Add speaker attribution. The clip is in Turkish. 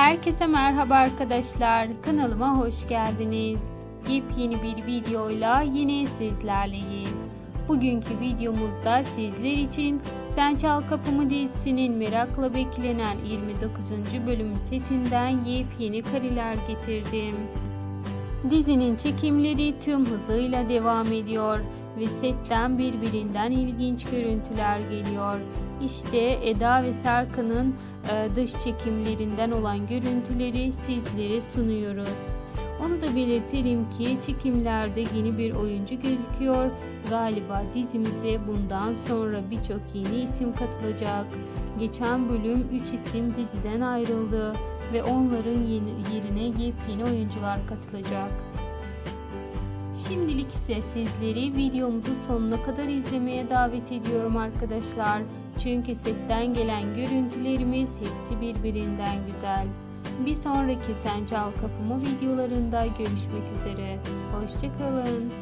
Speaker 1: Herkese merhaba arkadaşlar. Kanalıma hoş geldiniz. Yepyeni bir videoyla yine sizlerleyiz. Bugünkü videomuzda sizler için Sen Çal Kapımı dizisinin merakla beklenen 29. bölüm setinden yepyeni kareler getirdim. Dizinin çekimleri tüm hızıyla devam ediyor ve setten birbirinden ilginç görüntüler geliyor. İşte Eda ve Serkan'ın e, dış çekimlerinden olan görüntüleri sizlere sunuyoruz. Onu da belirtelim ki çekimlerde yeni bir oyuncu gözüküyor. Galiba dizimize bundan sonra birçok yeni isim katılacak. Geçen bölüm 3 isim diziden ayrıldı ve onların yerine yepyeni oyuncular katılacak. Şimdilik ise sizleri videomuzu sonuna kadar izlemeye davet ediyorum arkadaşlar. Çünkü setten gelen görüntülerimiz hepsi birbirinden güzel. Bir sonraki Sen Çal Kapımı videolarında görüşmek üzere. Hoşçakalın.